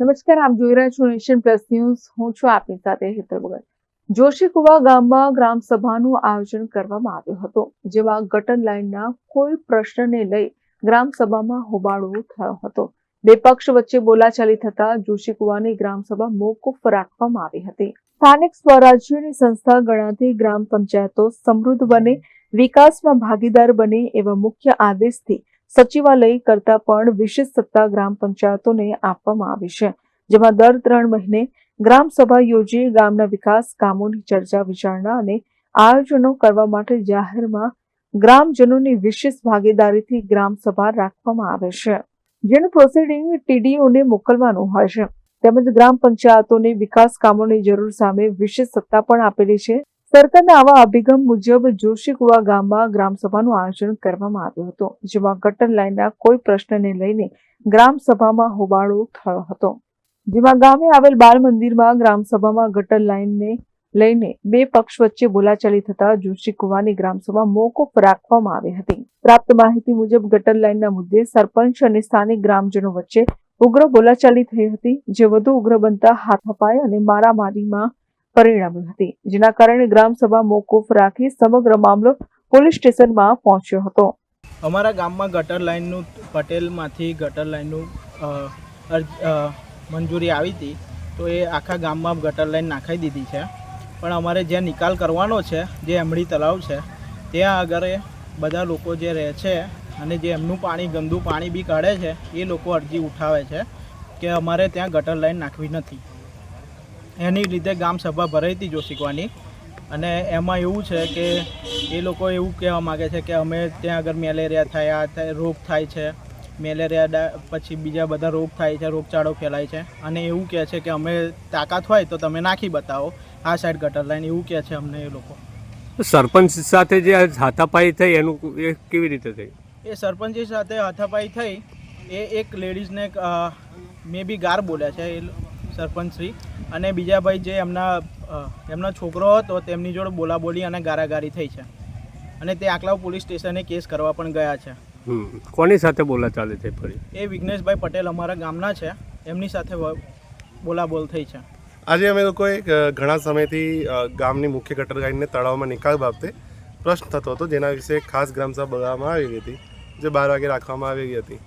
નમસ્કાર, આપ જોઈ રહ્યા છો નેશન પ્લસ ન્યૂઝ. હું છું આપની સાથે હેતલ ભગત જોશીકુવા ગામમાં ગ્રામ સભાનું આયોજન કરવામાં આવ્યું હતું, જેમાં ગટર લાઇનના કોઈ પ્રશ્નને લઈ ગ્રામ સભામાં હોબાળો થયો હતો. બે પક્ષ વચ્ચે બોલાચાલી થતા જોશીકુવાની ગ્રામ સભા મોકૂફ રાખવામાં આવી હતી. સ્થાનિક સ્વરાજ્યની સંસ્થા ગણાતી ગ્રામ પંચાયતો સમૃદ્ધ બને, વિકાસમાં ભાગીદાર બને એવા મુખ્ય આદેશથી સચિવાલય કરતા પણ વિશેષ સત્તા ગ્રામ પંચાયતોને આપવામાં આવી છે, જેમાં દર ત્રણ મહિને ગ્રામ સભા યોજી ગામના વિકાસ કામોની ચર્ચા વિચારણા અને આયોજનો કરવા માટે જાહેરમાં ગ્રામજનોની વિશેષ ભાગીદારીથી ગ્રામ સભા રાખવામાં આવે છે. જેનું પ્રોસિડિંગ ટીડીઓને મોકલવાનું હોય છે. તેમજ ગ્રામ પંચાયતોને વિકાસ કામોની જરૂર સામે વિશેષ સત્તા પણ આપેલી છે. સરકારના આવા અભિગમ મુજબ જોશીકુવા ગામમાં ગ્રામસભાનું આયોજન કરવામાં આવ્યું હતું, જેમાં ગટર લાઇનના કોઈ પ્રશ્નને લઈને ગ્રામસભામાં હોબાળો થયો હતો. જેમાં ગામે આવેલ બાલ મંદિરમાં ગ્રામસભામાં ગટર લાઇનને લઈને બે પક્ષ વચ્ચે બોલાચાલી થતા જોશીકુવાની ગ્રામસભા મોકૂફ રાખવામાં આવી હતી. પ્રાપ્ત માહિતી મુજબ ગટર લાઇનના મુદ્દે સરપંચ અને સ્થાનિક ગ્રામજનો વચ્ચે ઉગ્ર બોલાચાલી થઈ હતી, જે વધુ ઉગ્ર બનતા હાથાપાઈ અને મારામારીમાં પરિણમી હતી, જેના કારણે ગ્રામસભા મોકૂફ રાખી સમગ્ર મામલો પોલીસ સ્ટેશનમાં પહોંચ્યો હતો. અમારા ગામમાં ગટર લાઇનનું, પટેલમાંથી ગટર લાઇનનું મંજૂરી આવી હતી, તો એ આખા ગામમાં ગટર લાઇન નાખાઈ દીધી છે. પણ અમારે જ્યાં નિકાલ કરવાનો છે, જે એમડી તળાવ છે, ત્યાં આગળ બધા લોકો જે રહે છે અને જે એમનું પાણી, ગંદુ પાણી બી કાઢે છે, એ લોકો અરજી ઉઠાવે છે કે અમારે ત્યાં ગટર લાઇન નાખવી નથી. એની લીધે ગામ સભા ભરાઈ હતી જોશીકવાની. અને એમાં એવું છે કે એ લોકો એવું કહેવા માગે છે કે અમે ત્યાં આગળ મેલેરિયા થાય આ થાય રોગ થાય છે. મેલેરિયા પછી બીજા બધા રોગ થાય છે રોગચાળો ફેલાય છે. અને એવું કહે છે કે અમે તાકાત હોય તો તમે નાખી બતાવો. આ સાઈડ ગટર લાઈન એવું કહે છે અમને એ લોકો. સરપંચ સાથે જે હાથાપાઈ થઈ એનું એ કેવી રીતે થઈ? એ સરપંચી સાથે હાથાપાઈ થઈ. એ એક લેડીઝને મે બી ગાર બોલ્યા છે. એ સરપંચશ્રી અને બીજા ભાઈ જે એમના એમનો છોકરો હતો તેમની જોડે બોલાબોલી અને ગારાગારી થઈ છે. અને તે આકલાવ પોલીસ સ્ટેશને કેસ કરવા પણ ગયા છે. હમ. કોની સાથે બોલા ચાલે છે ફરી? એ વિઘ્નેશભાઈ પટેલ અમારા ગામના છે. એમની સાથે બોલાબોલ થઈ છે. આજે અમે લોકોએ ઘણા સમયથી ગામની મુખ્ય ગટર લાઇનને તળાવમાં નિકાલ બાબતે પ્રશ્ન થતો હતો જેના વિશે ખાસ ગ્રામસભા બોલાવવામાં આવી હતી જે બાર વાગે રાખવામાં આવી હતી.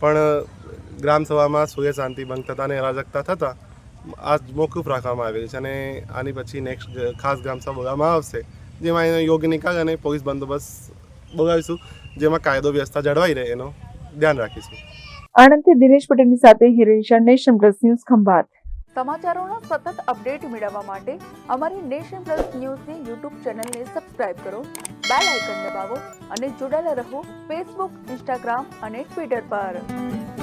પણ ગ્રામસભામાં સૂર્ય શાંતિ ભંગ થતા અને અરાજકતા થતાં આ મોકૂફ રાખવામાં આવેલ છે અને આની પછી નેક્સ્ટ ખાસ ગ્રામસભા બોલાવવામાં આવશે જેમાં એનો યોગ્ય નિકાલ અને પોલીસ બંદોબસ્ત બોલાવીશું જેમાં કાયદો વ્યવસ્થા જળવાઈ રહે એનો ધ્યાન રાખીશું. આણંદથી દિનેશ પટેલની સાથે Hiren nation plus news Khambhat. સમાચારોના સતત અપડેટ મેળવવા માટે અમારી નેશન પ્લસ ન્યૂઝની યુટ્યુબ ચેનલને સબસ્ક્રાઇબ કરો બેલ આઇકન દબાવો અને જોડાયેલા રહો ફેસબુક ઇન્સ્ટાગ્રામ અને ટ્વિટર પર.